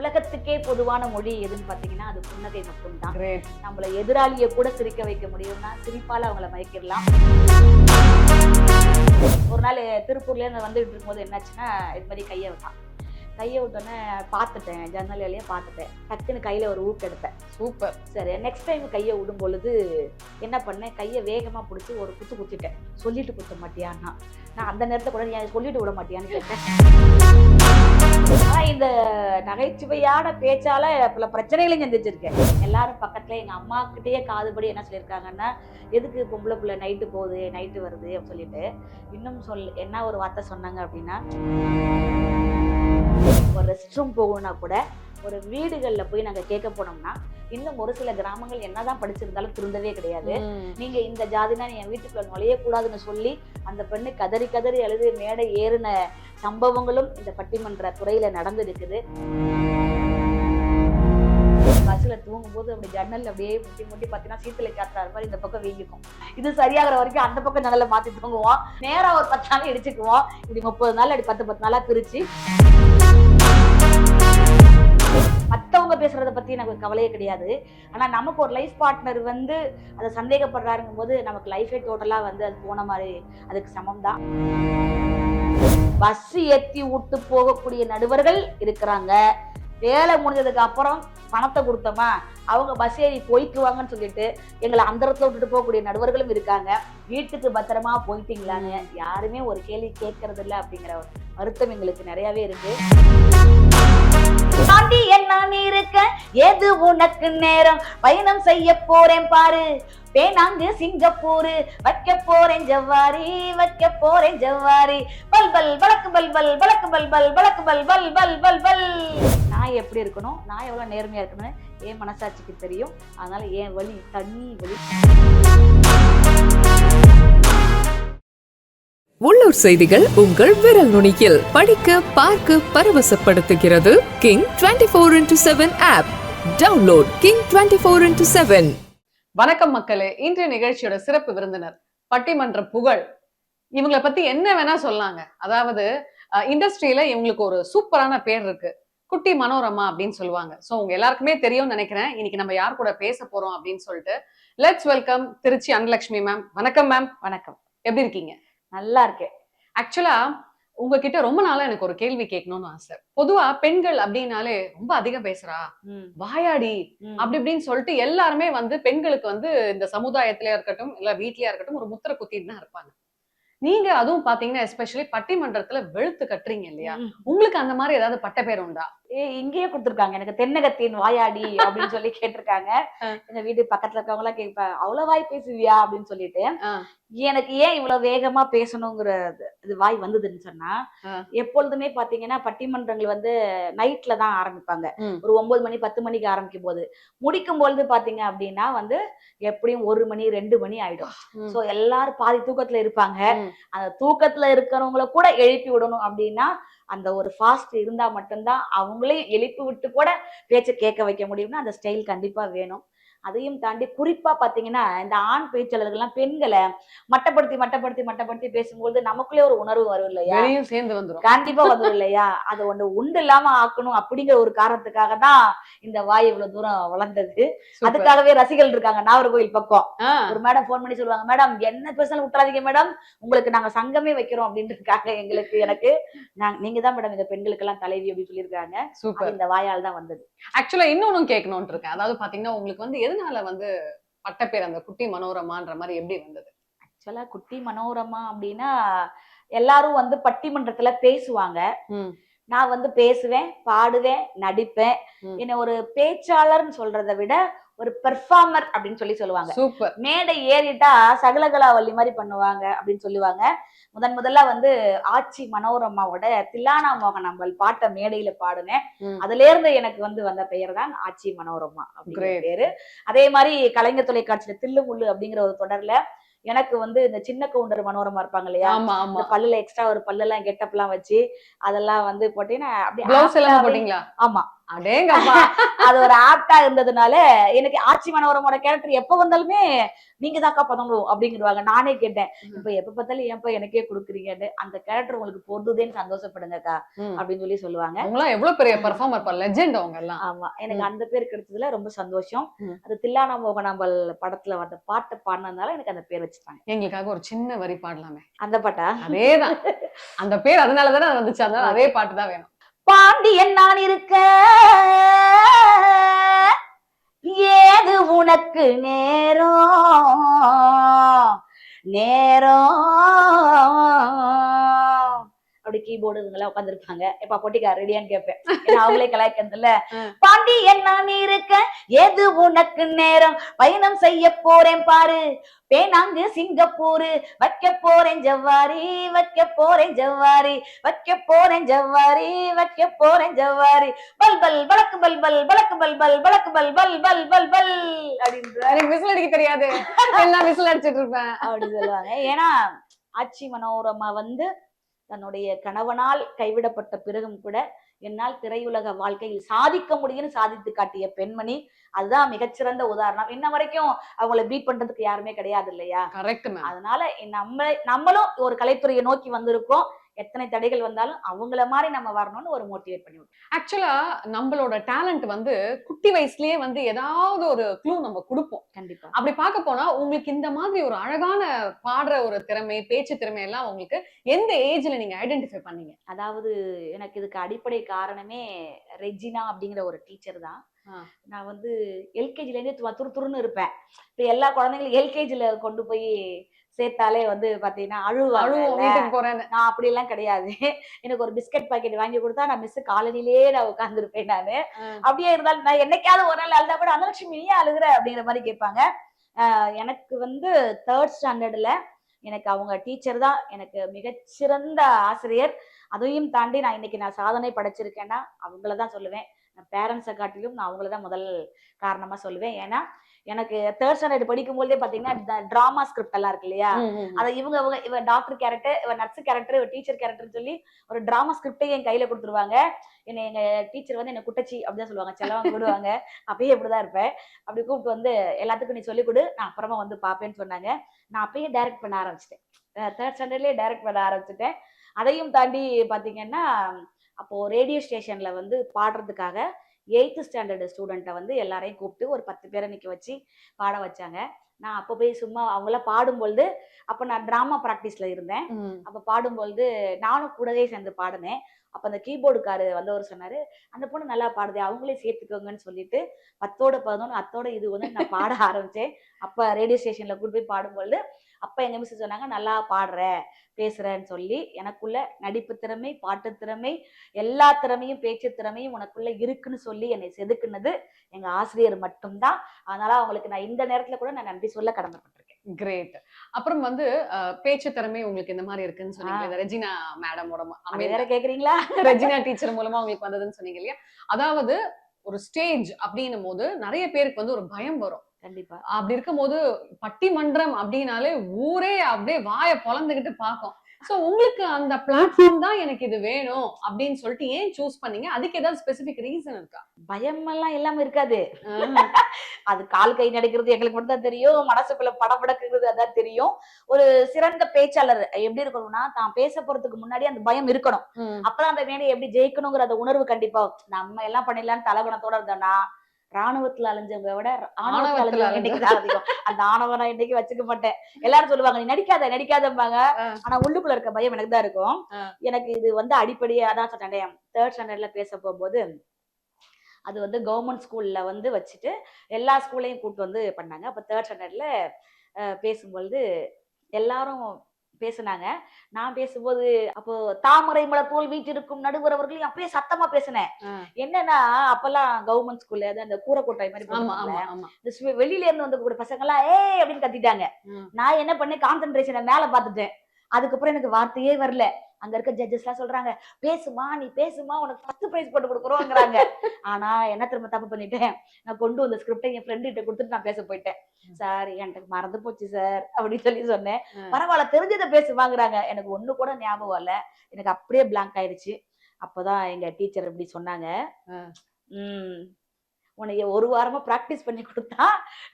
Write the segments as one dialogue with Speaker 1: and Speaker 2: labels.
Speaker 1: உலகத்துக்கே பொதுவான மொழி எதுன்னு பாத்தீங்கன்னா அது புன்னகை மட்டும்தான். நம்மள எதிராளியை கூட சிரிக்க வைக்க முடியும்னா சிரிப்பால அவங்கள மயக்கிடலாம். ஒரு நாள் திருப்பூர்ல இருந்து வந்துட்டு இருக்கும்போது என்னாச்சுன்னா இது மாதிரி கையை விட்டான். கையை விட்டோன்னே பார்த்துட்டேன் ஜன்னல் வழியா பார்த்துட்டேன். டக்குன்னு கையில ஒரு ஊக்கு எடுத்தேன்.
Speaker 2: சூப்பர்.
Speaker 1: சரி நெக்ஸ்ட் டைம் கையை விடும் பொழுது என்ன பண்ணேன்? கையை வேகமா பிடிச்சி ஒரு குத்து குத்திட்டேன். சொல்லிட்டு குத்த மாட்டியான்னா. நான் அந்த நேரத்தை கூட நீ சொல்லிட்டு விட மாட்டியான்னு கேட்டேன். இந்த நகைச்சுவையான பேச்சால பல பிரச்சனைகளையும் சந்திச்சிருக்கேன். எல்லாரும் பக்கத்துல எங்க அம்மா கிட்டேயே காதுபடி என்ன சொல்லியிருக்காங்கன்னா எதுக்கு பொம்பளை பிள்ளை நைட்டு போகுது நைட்டு வருது அப்படின்னு சொல்லிட்டு. இன்னும் சொல் என்ன ஒரு வார்த்தை சொன்னாங்க அப்படின்னா ஒரு ரெஸ்ட் ரூம் போகணும்னா கூட ஒரு வீடுகளில் போய் நாங்கள் கேட்க போனோம்னா இன்னும் ஒரு சில கிராமங்கள் என்னதான் படிச்சிருந்தாலும் திருந்தவே கிடையாது. நீங்க இந்த ஜாதினா என் வீட்டுக்குள்ள நுழையக்கூடாதுன்னு சொல்லி அந்த பெண்ணு கதறி கதறி அழுது மேடை ஏறின சம்பவங்களும் இந்த பட்டிமன்ற துறையில நடந்திருக்குது பஸ்ல தூங்கும்போது அப்படி ஜன்னல் அப்படியே முட்டி முட்டி பார்த்தீங்கன்னா சீத்துல காத்துறாரு மாதிரி இந்த பக்கம் வீங்கிக்கும். இது சரியாகிற வரைக்கும் அந்த பக்கம் ஜன்னலை மாத்தி தூங்குவோம். நேரா ஒரு பத்து நாள் இடிச்சுக்குவோம். இப்படி முப்பது நாள் அப்படி பத்து பத்து நாளா பிரிச்சு. மத்தவங்க பேசுறத பத்தி எனக்கு கவலையே கிடையாது. ஆனா நமக்கு ஒரு லைஃப் பார்ட்னர் வந்து அதை சந்தேகப்படுறாருங்கும் போது நமக்கு லைஃபே டோட்டலா வந்து அது போன மாதிரி அதுக்கு சமம் தான் பஸ் ஏத்தி விட்டு போகக்கூடிய நடுவர்கள் இருக்கிறாங்க. வேலை முடிஞ்சதுக்கு அப்புறம் பணத்தை கொடுத்தோமா? அவங்க பஸ் ஏறி போய்க்குவாங்கன்னு சொல்லிட்டு எங்களை அந்த இடத்துல விட்டுட்டு போகக்கூடிய நடுவர்களும் இருக்காங்க. வீட்டுக்கு பத்திரமா போயிட்டீங்களான்னு யாருமே ஒரு கேள்வி கேட்கறதில்ல அப்படிங்கிற ஒரு வருத்தம் எங்களுக்கு நிறையவே இருக்கு. தாண்டி என்ன நீ இருக்க எது உனக்கு நேரம்? பயணம் செய்ய போறேன் பாரு. பேனாங்கு சிங்கப்பூரு வைக்க போறேன் ஜவ்வாரி வைக்க போறேன் ஜவ்வாரி பல் பல் வழக்கு பல் பல் வழக்கு பல் பல் வழக்கு பல் பல் பல் பல் பல். நான் எப்படி இருக்கணும்? நான் எவ்வளவு நேர்மையா இருக்கணும்னு என் மனசாட்சிக்கு தெரியும். அதனால என் வழி தனி வழி
Speaker 3: உள்ளூர் செய்திகள் உங்கள் விரல் நுனியில். படிக்க பார்க்க பரவசப்படுத்துகிறது King twenty four into seven app download King twenty four into seven
Speaker 2: வணக்கம் மக்களே. இன்றைய நிகழ்ச்சியோட சிறப்பு விருந்தினர் பட்டிமன்ற புகழ். இவங்களை பத்தி என்ன வேணா சொல்லாங்க. அதாவது இண்டஸ்ட்ரியில இவங்களுக்கு ஒரு சூப்பரான பேர் இருக்கு. குட்டி மனோரமா அப்படின்னு சொல்லுவாங்க. சோ உங்க எல்லாருக்குமே தெரியும்னு நினைக்கிறேன். இன்னைக்கு நம்ம யார் கூட பேச போறோம் அப்படின்னு சொல்லிட்டு let's welcome Trichy Analakshmi ma'am வணக்கம் மேம்
Speaker 1: வணக்கம்.
Speaker 2: எப்படி இருக்கீங்க?
Speaker 1: நல்லா இருக்கேன்
Speaker 2: ஆக்சுவலா உங்ககிட்ட ரொம்ப நாளா எனக்கு ஒரு கேள்வி கேட்கணும்னு ஆசை. பொதுவா பெண்கள் அப்படின்னாலே ரொம்ப அதிகம் பேசுறா. வாயாடி. அப்படி இப்படின்னு சொல்லிட்டு எல்லாருமே வந்து பெண்களுக்கு வந்து இந்த சமுதாயத்திலயா இருக்கட்டும் இல்ல வீட்லயா இருக்கட்டும் ஒரு முத்திர குத்திட்டு தான் இருப்பாங்க. நீங்க அதுவும் பாத்தீங்கன்னா எஸ்பெஷலி பட்டிமன்றத்துல வெளுத்து கட்டுறீங்க இல்லையா. உங்களுக்கு அந்த மாதிரி ஏதாவது பட்ட பேர் உண்டா?
Speaker 1: ஏ இங்கேயே கொடுத்துருக்காங்க எனக்கு தென்னகத்தின் வாயாடி அப்படின்னு சொல்லி கேட்டிருக்காங்க. எங்க வீட்டு பக்கத்துல இருக்கவங்க எல்லாம் கேட்பாங்க அவ்வளவு வாய் பேசுவியா அப்படின்னு சொல்லிட்டு. எனக்கு ஏன் இவ்வளவு வேகமா பேசணுங்கிற இது- வாய் வந்ததுன்னு சொன்னா. எப்பொழுதுமே பாத்தீங்கன்னா பட்டிமன்றங்கள் வந்து நைட்ல தான் ஆரம்பிப்பாங்க. ஒரு ஒன்பது மணி பத்து மணிக்கு ஆரம்பிக்கும் போது முடிக்கும் பொழுது பாத்தீங்க அப்படின்னா வந்து எப்படியும் ஒரு மணி ரெண்டு மணி ஆயிடும். சோ எல்லாரும் பாதி தூக்கத்துல இருப்பாங்க. அந்த தூக்கத்துல இருக்கிறவங்கள கூட எழுப்பி விடணும் அப்படின்னா அந்த ஒரு ஃபாஸ்ட் இருந்தால் மட்டும்தான் அவங்களே எழுப்பி விட்டு கூட பேச்சை கேட்க வைக்க முடியும்னா அந்த ஸ்டைல் கண்டிப்பாக வேணும். அதையும் தாண்டி குறிப்பா பாத்தீங்கன்னா இந்த ஆண் பேச்சாளர்கள்லாம் பெண்களை மட்டப்படுத்தி மட்டப்படுத்தி மட்டப்படுத்தி பேசும்போது நமக்குள்ளே ஒரு உணர்வு வரும் இல்லையா?
Speaker 2: சேர்ந்து வந்துரும்.
Speaker 1: கண்டிப்பா வந்துடும் இல்லையா? அது ஒண்ணு உண்டு இல்லாம ஆக்கணும் அப்படிங்கிற ஒரு காரணத்துக்காக தான் இந்த வாய் இவ்வளவு தூரம் வளர்ந்தது. அதுக்காகவே ரசிகர்கள் இருக்காங்க நாகர்கோவில் பக்கம். ஒரு மேடம் ஃபோன் பண்ணி சொல்லுவாங்க மேடம் என்ன பேசினாலும் விட்டுறாதீங்க மேடம். உங்களுக்கு நாங்க சங்கமே வைக்கிறோம் அப்படின்னு இருக்காங்க எங்களுக்கு எனக்கு. நாங்க தான் மேடம் இந்த பெண்களுக்கு எல்லாம் தலைவி அப்படின்னு சொல்லியிருக்காங்க. இந்த வாயால் தான் வந்தது.
Speaker 2: ஆக்சுவலா இன்னொன்னும் கேட்கணும்னு இருக்கேன். அதாவது பாத்தீங்கன்னா உங்களுக்கு வந்து எதனால வந்து பட்ட பேர் அந்த குட்டி மனோரமான்ற மாதிரி எப்படி வந்தது
Speaker 1: ஆக்சுவலா குட்டி மனோரமா அப்படின்னா எல்லாரும் வந்து பட்டிமன்றத்துல பேசுவாங்க. நான் வந்து பேசுவேன் பாடுவேன் நடிப்பேன். என்ன ஒரு பேச்சாளர்னு சொல்றதை விட ஒரு பெர்ஃபார்மர் அப்படின்னு சொல்லி சொல்லுவாங்க
Speaker 2: சூப்பர்
Speaker 1: மேடை ஏறிட்டா சகலகலாவல்லி மாதிரி பண்ணுவாங்க அப்படின்னு சொல்லுவாங்க முதன் முதல்ல வந்து ஆச்சி மனோரமாவோட தில்லானா மோகனாம்பல் பாட்டை மேடையில பாடுனேன். அதுல இருந்து எனக்கு வந்து வந்த பெயர் தான் ஆச்சி மனோரமா அப்படிங்கிற. பேரு அதே மாதிரி கலைஞர் தொலைக்காட்சியில தில்லு முள்ளு அப்படிங்கிற ஒரு தொடர்ல எனக்கு வந்து இந்த சின்ன கவுண்டர் மனோரமா இருப்பாங்க இல்லையா இந்த பல்லுல எக்ஸ்ட்ரா ஒரு பல்லெல்லாம் கெட்டப் எல்லாம் வச்சு அதெல்லாம் வந்து போட்டீங்கன்னா அப்படியே
Speaker 2: எல்லாம்
Speaker 1: ஆமா.
Speaker 2: அடேங்கப்பா.
Speaker 1: அது ஒரு ஆப்டா இருந்ததுனால எனக்கு ஆட்சி மனோரமோட கேரக்டர் எப்ப வந்தாலுமே நீங்க தாக்கா பண்ணணும் அப்படிங்கிறவாங்க நானே கேட்டேன். இப்ப எப்ப பார்த்தாலும் ஏன்ப்பா எனக்கே கொடுக்குறீங்கன்னு அந்த கேரக்டர் உங்களுக்கு பொருதுதேன்னு சந்தோஷப்படுங்கக்கா. அப்படின்னு சொல்லி சொல்லுவாங்க.
Speaker 2: அவங்களாம் எவ்வளவு பெரிய பெர்ஃபார்மர் லெஜெண்ட் அவங்க எல்லாம்.
Speaker 1: ஆமா. எனக்கு அந்த பேர் கிடைச்சதுல ரொம்ப சந்தோஷம். அது தில்லானா மோகனாம்பல் படத்துல வந்த பாட்டை பாடினதுனால எனக்கு அந்த பேர் வச்சுட்டாங்க.
Speaker 2: எங்களுக்காக ஒரு சின்ன வரி பாடலாமே.
Speaker 1: அந்த பாட்டா?
Speaker 2: அதேதான். அந்த பேர் அதனால தானே வந்துச்சு. அதனால அதே பாட்டு தான் வேணும்.
Speaker 1: பாண்டியன் நான் இருக்க. ஏது உனக்கு நேரம் நேரம் அப்படி கீபோர்டு இவங்கெல்லாம் உட்காந்துருப்பாங்க எப்ப பொட்டிக்கா ரெடியான்னு கேட்பேன் அவங்களே கலாய்க்கிறதுல.
Speaker 2: ஆ.
Speaker 1: பாண்டியன் நான் இருக்க ஏது உனக்கு நேரம்? பயணம் செய்ய போறேன் பாரு. பேனாங்கு சிங்கப்பூரு வைக்க போறேன் ஜவ்வாரி வைக்க போறேன் ஜவ்வாரி வைக்க போறேன் ஜவ்வாரி வைக்க போறேன் ஜவ்வாரி பல் பல் வழக்கு பல் பல் வழக்கு பல் பல் வழக்கு பல் பல் பல் பல் பல். அப்படின்ற
Speaker 2: எனக்கு விசில் அடிக்க தெரியாது. எல்லாம் விசில் அடிச்சிட்டு இருப்பேன்.
Speaker 1: அப்படி சொல்லுவாங்க. ஏன்னா ஆட்சி மனோரமா வந்து தன்னுடைய கணவனால் கைவிடப்பட்ட பிறகும் கூட என்னால் திரையுலக வாழ்க்கையில் சாதிக்க முடியும்னு சாதித்து காட்டிய பெண்மணி அதுதான் மிகச்சிறந்த உதாரணம். இன்ன வரைக்கும் அவங்கள பீட் பண்றதுக்கு யாருமே கிடையாது இல்லையா?
Speaker 2: கரெக்ட்
Speaker 1: அதனால நம்ம நம்மளும் ஒரு கலைத்துறையை நோக்கி வந்திருக்கோம். எத்தனை தடைகள் வந்தாலும் அவங்கள மாதிரி நம்ம வரணும்னு ஒரு மோட்டிவேட் பண்ணி.
Speaker 2: ஆக்சுவலா நம்மளோட டேலண்ட் வந்து குட்டி வயசுலயே வந்து ஏதாவது ஒரு க்ளூ நம்ம கொடுப்போம்.
Speaker 1: கண்டிப்பா.
Speaker 2: அப்படி பார்க்க போனா உங்களுக்கு இந்த மாதிரி ஒரு அழகான பாடுற ஒரு திறமை பேச்சு திறமை எல்லாம் உங்களுக்கு எந்த ஏஜ்ல நீங்க ஐடென்டிஃபை பண்ணீங்க?
Speaker 1: அதாவது எனக்கு இதுக்கு அடிப்படை காரணமே ரெஜினா அப்படிங்கிற ஒரு டீச்சர் தான். நான் வந்து எல்கேஜில இருந்தே துரு துரு துருன்னு இருப்பேன். இப்ப எல்லா குழந்தைங்களும் எல்கேஜில கொண்டு போய் சேர்த்தாலே வந்து பாத்தீங்கன்னா அழுவாங்க. நான் அப்படி எல்லாம் கிடையாது. எனக்கு ஒரு பிஸ்கட் பாக்கெட் வாங்கி கொடுத்தா நான் மிஸ் காலனிலேயே நான் உட்காந்துருப்பேன் நானு. அப்படியே இருந்தாலும் நான் என்னைக்காவது ஒரு நாள் அழுதா கூட அனலட்சுமி ஏன் அழுகுற அப்படிங்கிற மாதிரி கேட்பாங்க. ஆஹ் எனக்கு வந்து தேர்ட் ஸ்டாண்டர்ட்ல எனக்கு அவங்க டீச்சர் தான் எனக்கு மிகச்சிறந்த ஆசிரியர். அதையும் தாண்டி நான் இன்னைக்கு நான் சாதனை படைச்சிருக்கேன்னா அவங்கள தான் சொல்லுவேன் பேரண்ட்ஸை காட்டிலும் நான் அவங்கள தான் முதல் காரணமா சொல்லுவேன். ஏன்னா எனக்கு தேர்ட் ஸ்டாண்டர்ட் படிக்கும் போதே பாத்தீங்கன்னா டிராமா ஸ்கிரிப்ட் எல்லாம் இருக்கு இல்லையா. அதை இவங்க இவங்க இவ டாக்டர் கேரக்டர் இவ நர்ஸ் கேரக்டர் இவ டீச்சர் கேரக்டர் சொல்லி ஒரு டிராமா ஸ்கிரிப்டே என் கையில கொடுத்துருவாங்க. என்னை எங்க டீச்சர் வந்து என்ன குட்டச்சி அப்படிதான் சொல்லுவாங்க. செல்லவங்க விடுவாங்க அப்பயே இப்படிதான் இருப்பேன். அப்படி கூப்பிட்டு வந்து எல்லாத்துக்கும் நீ சொல்லிக் கொடு நான் அப்புறமா வந்து பாப்பேன்னு சொன்னாங்க. நான் அப்பயே டைரக்ட் பண்ண ஆரம்பிச்சிட்டேன். தேர்ட் ஸ்டாண்டர்ட்லயே டைரக்ட் பண்ண ஆரம்பிச்சிட்டேன். அதையும் தாண்டி பாத்தீங்கன்னா அப்போ ரேடியோ ஸ்டேஷன்ல வந்து பாடுறதுக்காக எயித்து ஸ்டாண்டர்டு ஸ்டூடெண்ட்டை வந்து எல்லாரையும் கூப்பிட்டு ஒரு பத்து பேரை நிக்க வச்சு பாட வச்சாங்க. நான் அப்போ போய் சும்மா அவங்களாம் பாடும்பொழுது அப்போ நான் ட்ராமா ப்ராக்டிஸ்ல இருந்தேன். அப்ப பாடும்பொழுது நானும் கூடவே சேர்ந்து பாடினேன். அப்ப அந்த கீபோர்டுக்காரு வந்தவர் சொன்னாரு அந்த பொண்ணு நல்லா பாடுது அவங்களே சேர்த்துக்கோங்கன்னு சொல்லிட்டு பத்தோட பதினொன்று அத்தோட இது வந்து நான் பாட ஆரம்பிச்சேன். அப்ப ரேடியோ ஸ்டேஷன்ல கூட்டு போய் பாடும்பொழுது அப்ப எங்க மிஸ் சொன்னாங்க நல்லா பாடுற பேசுறேன்னு சொல்லி எனக்குள்ள நடிப்பு திறமை பாட்டு திறமை எல்லா திறமையும் பேச்சு திறமையும் உனக்குள்ள இருக்குன்னு சொல்லி என்னை செதுக்குனது எங்க ஆசிரியர் மட்டும்தான். அதனால அவங்களுக்கு நான் இந்த நேரத்துல கூட நான் நன்றி சொல்ல கடமைப்பட்டிருக்கேன்.
Speaker 2: கிரேட் அப்புறம் வந்து பேச்சு திறமை உங்களுக்கு இந்த மாதிரி இருக்குன்னு சொன்னீங்க ரெஜினா மேடமோட
Speaker 1: வேற கேக்குறீங்களா?
Speaker 2: ரெஜினா டீச்சர் மூலமா உங்களுக்கு வந்ததுன்னு சொன்னீங்க இல்லையா? அதாவது ஒரு ஸ்டேஜ் அப்படின்னும் போது நிறைய பேருக்கு வந்து ஒரு பயம் வரும்.
Speaker 1: கண்டிப்பா.
Speaker 2: அப்படி இருக்கும்போது பட்டிமன்றம் அப்படின்னாலே ஊரே அப்படியே வாயை பொளந்துகிட்டு பார்க்கும். சோ உங்களுக்கு அந்த பிளாட்ஃபார்ம் தான் எனக்கு இது வேணும் அப்படின்னு சொல்லிட்டு ஏன் சூஸ் பண்ணீங்க? அதுக்கு ஏதாவது ஸ்பெசிபிக் ரீசன் இருக்கா?
Speaker 1: பயமெல்லாம் இல்லாம இருக்காது. அது கால் கை நடக்கிறது எங்களுக்கு மட்டும் தான் தெரியும். மனசுக்குள்ள படபடக்குறது அதான் தெரியும். ஒரு சிறந்த பேச்சாளர் எப்படி இருக்கணும்னா தான் பேச போறதுக்கு முன்னாடி அந்த பயம் இருக்கணும். அப்பதான் அந்த மேடையை எப்படி ஜெயிக்கணுங்கிற அந்த உணர்வு கண்டிப்பா நம்ம எல்லாம் பண்ணிடலாம்னு தலகுணத்தோட இருந்தோம்னா ராணுவத்துல அலைஞ்சவங்க விட ஆணவத்துல அலைஞ்சவங்க இன்னைக்கு தான் அதிகம். அந்த ஆணவம் நான் இன்னைக்கு வச்சுக்க மாட்டேன். எல்லாரும் சொல்லுவாங்க நீ நடிக்காத நடிக்காதம்பாங்க. ஆனா உள்ளுக்குள்ள இருக்க பயம் எனக்கு தான் இருக்கும். எனக்கு இது வந்து அடிப்படையா அதான் சொன்னேன் தேர்ட் ஸ்டாண்டர்ட்ல பேச போகும்போது அது வந்து கவர்மெண்ட் ஸ்கூல்ல வந்து வச்சுட்டு எல்லா ஸ்கூல்லையும் கூட்டு வந்து பண்ணாங்க. அப்ப தேர்ட் ஸ்டாண்டர்ட்ல பேசும்பொழுது எல்லாரும் பேசுனாங்க. நான் பேசும்போது அப்போ தாமரை மலர் போல் வீட்டிற்கும் நடுவர் அவர்களையும் அப்பயே சத்தமா பேசினேன். என்னன்னா அப்பெல்லாம் கவர்மெண்ட் ஸ்கூல்ல அந்த கூரை மாதிரி இந்த வெளியில இருந்து வந்து கூட பசங்க எல்லாம் ஏய் அப்படின்னு கத்திட்டாங்க. நான் என்ன பண்ணேன் கான்சென்ட்ரேஷனை மேல பாத்துட்டேன் அதுக்கப்புறம் எனக்கு வார்த்தையே வரல. அங்க இருக்க ஜட்ஜஸ் எல்லாம் சொல்றாங்க பேசுமா நீ பேசுமா உனக்கு ஃபர்ஸ்ட் பிரைஸ் போட்டு கொடுக்குறோங்கிறாங்க ஆனா என்ன திரும்ப தப்பு பண்ணிட்டேன்? நான் கொண்டு வந்த ஸ்கிரிப்டை என் ஃப்ரெண்டு கிட்ட கொடுத்துட்டு நான் பேச போயிட்டேன். சார் என்கிட்ட மறந்து போச்சு சார் அப்படின்னு சொல்லி சொன்னேன். பரவாயில்ல தெரிஞ்சதை பேசுவாங்கிறாங்க. எனக்கு ஒண்ணு கூட ஞாபகம் இல்ல எனக்கு அப்படியே blank ஆயிடுச்சு. அப்பதான் எங்க டீச்சர் இப்படி சொன்னாங்க.
Speaker 2: ஆ.
Speaker 1: உன்னைய ஒரு வாரமா பிராக்டிஸ் பண்ணி கொடுத்தா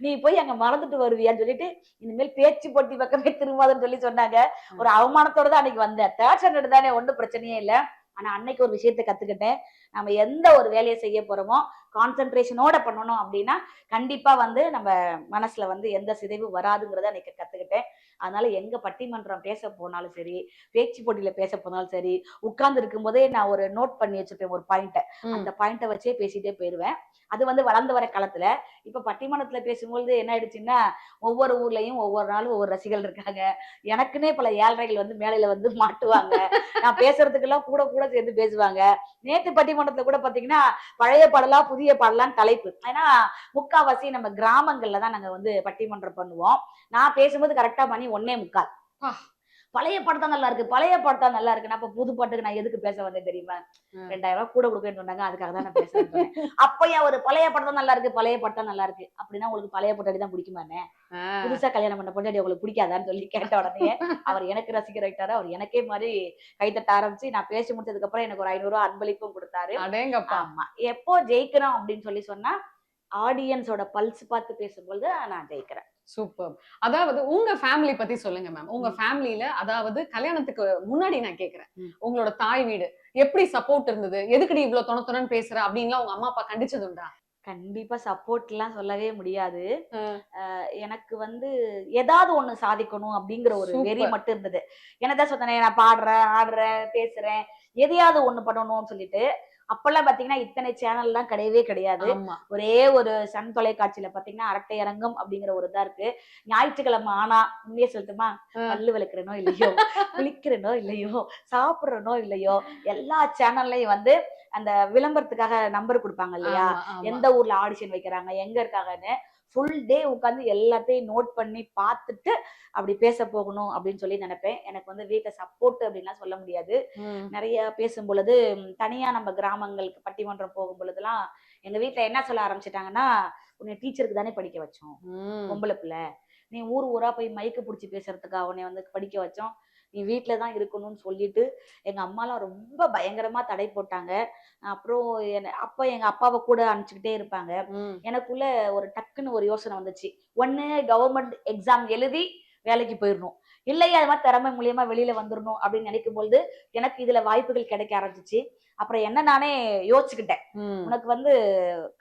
Speaker 1: நீ போய் அங்க மறந்துட்டு வருவியான்னு சொல்லிட்டு இனிமேல் பேச்சு போட்டி பக்கமே திரும்பாதுன்னு சொல்லி சொன்னாங்க. ஒரு அவமானத்தோட தான் அன்னைக்கு வந்தேன். தேர்ட் ஸ்டாண்டர்ட் தானே ஒன்றும் பிரச்சனையே இல்லை. ஆனா அன்னைக்கு ஒரு விஷயத்தை கத்துக்கிட்டேன். நம்ம எந்த ஒரு வேலையை செய்ய போறோமோ கான்சென்ட்ரேஷனோட பண்ணணும் அப்படின்னா கண்டிப்பா வந்து நம்ம மனசுல வந்து எந்த சிதைவும் வராதுங்கிறத அன்னைக்கு கத்துக்கிட்டேன். அதனால எங்க பட்டிமன்றம் பேச போனாலும் சரி பேச்சு போட்டியில பேச போனாலும் சரி உட்கார்ந்து இருக்கும் போதே நான் ஒரு நோட் பண்ணி வச்சிருப்பேன் ஒரு பாயிண்ட்டை. அந்த பாயிண்ட்டை வச்சே பேசிட்டே போயிருவேன். அது வந்து வளர்ந்து வர காலத்துல இப்ப பட்டிமன்றத்துல பேசும்பொழுது என்ன ஆயிடுச்சுன்னா ஒவ்வொரு ஊர்லயும் ஒவ்வொரு நாளும் ஒவ்வொரு ரசிகர்கள் இருக்காங்க. எனக்குன்னே பல ஏழ்ரைகள் வந்து மேலையில வந்து மாட்டுவாங்க. நான் பேசுறதுக்கெல்லாம் கூட கூட சேர்ந்து பேசுவாங்க. நேத்து பட்டிமன்றத்துல கூட பாத்தீங்கன்னா பழைய பாடலா புதிய பாடலாம் தலைப்பு. ஏன்னா முக்காவாசி நம்ம கிராமங்கள்ல தான் நாங்க வந்து பட்டிமன்றம் பண்ணுவோம். நான் பேசும்போது கரெக்டா மணி ஒன்னே முக்கால். பழைய பாட்டு தான் நல்லா இருக்கு. பழைய பாட்டு தான் நல்லா இருக்கு. நான் அப்ப புது பாட்டுக்கு நான் எதுக்கு பேச வந்தேன் தெரியுமா. ரெண்டாயிரம் ரூபாய் கூட கொடுக்கணும்னு சொன்னாங்க. அதுக்காக தான் நான் பேசுறேன் அப்பயும் ஒரு பழைய படம் தான் நல்லா இருக்கு. பழைய படம் தான் நல்லா இருக்கு. அப்படின்னா உங்களுக்கு பழைய பொட்டாடி தான் பிடிக்குமானே. புதுசா கல்யாணம் பண்ண பொண்டாடி உங்களுக்கு பிடிக்காதான்னு சொல்லி கேட்ட உடனே அவர் எனக்கு ரசிகர் ஆயிட்டாரு அவர் எனக்கே மாதிரி கைத்தட்ட ஆரம்பிச்சு நான் பேசி முடிச்சதுக்கு அப்புறம் எனக்கு ஒரு ஐநூறு அன்பளிப்பும் கொடுத்தாரு. ஆமா. எப்போ ஜெயிக்கிறோம் அப்படின்னு சொல்லி சொன்னா ஆடியன்ஸோட பல்ஸ் பார்த்து பேசும்போது நான் ஜெயிக்கிறேன்.
Speaker 2: சூப்பர் அதாவது உங்க ஃபேமிலி பத்தி சொல்லுங்க மேம் உங்க ஃபேமிலில அதாவது கல்யாணத்துக்கு முன்னாடி நான் கேக்குறேன். உங்களோட தாய் வீடு எப்படி சப்போர்ட் இருந்தது? எதுக்குடி இவ்வளவு தொண பேசுற? அப்படின்லாம் உங்க அம்மா அப்பா கண்டிச்சது உண்டா?
Speaker 1: கண்டிப்பா சப்போர்ட் எல்லாம் சொல்லவே முடியாது. எனக்கு வந்து ஏதாவது ஒண்ணு சாதிக்கணும் அப்படிங்கிற ஒரு வெறி. மட்டும் இருந்தது. என்னதான் சொன்னேன் நான் பாடுறேன் ஆடுறேன் பேசுறேன் எதையாவது ஒண்ணு பண்ணணும்னு சொல்லிட்டு அப்பெல்லாம் பாத்தீங்கன்னா இத்தனை சேனல்லாம் கிடையவே கிடையாது. ஒரே ஒரு சன் தொலைக்காட்சியில பாத்தீங்கன்னா அரட்டை அரங்கம் அப்படிங்கிற ஒரு இதா இருக்கு. ஞாயிற்றுக்கிழமை ஆனா உண்மையே சொல்லட்டுமா. பல்லு விளக்குறனோ இல்லையோ? குளிக்கிறனோ இல்லையோ? சாப்பிடுறனோ இல்லையோ? எல்லா சேனல்லையும் வந்து அந்த விளம்பரத்துக்காக நம்பர் கொடுப்பாங்க இல்லையா. எந்த ஊர்ல ஆடிஷன் வைக்கிறாங்க? எங்க இருக்காங்கன்னு ஃபுல் டே உட்காந்து எல்லாத்தையும் நோட் பண்ணி பார்த்துட்டு அப்படி பேச போகணும் அப்படின்னு சொல்லி நினைப்பேன். எனக்கு வந்து வீட்டை சப்போர்ட் அப்படின்லாம் சொல்ல முடியாது. நிறைய பேசும் பொழுது தனியா நம்ம கிராமங்களுக்கு பட்டிமன்றம் போகும் பொழுதுலாம் எங்க வீட்ல என்ன சொல்ல ஆரம்பிச்சிட்டாங்கன்னா உன்னை டீச்சருக்கு தானே படிக்க வச்சோம். பொம்பளை பிள்ளை. நீ ஊர் ஊரா போய் மைக்கு பிடிச்சி பேசுறதுக்கா உன்னை வந்து படிக்க வச்சோம். நீ வீட்டில தான் இருக்கணும்னு சொல்லிட்டு எங்க அம்மாலாம் ரொம்ப பயங்கரமா தடை போட்டாங்க. அப்புறம் என்ன அப்ப எங்க அப்பாவை கூட அனுப்பிச்சுக்கிட்டே இருப்பாங்க. எனக்குள்ள ஒரு டக்குன்னு ஒரு யோசனை வந்துச்சு. ஒண்ணு கவர்மெண்ட் எக்ஸாம் எழுதி வேலைக்கு போயிடணும். இல்லையா அது மாதிரி திறமை மூலியமா வெளியில வந்துடணும் அப்படின்னு நினைக்கும் பொழுது எனக்கு இதுல வாய்ப்புகள் கிடைக்க ஆரம்பிச்சிச்சு அப்புறம் என்ன நானே யோசிச்சுக்கிட்டேன். உனக்கு வந்து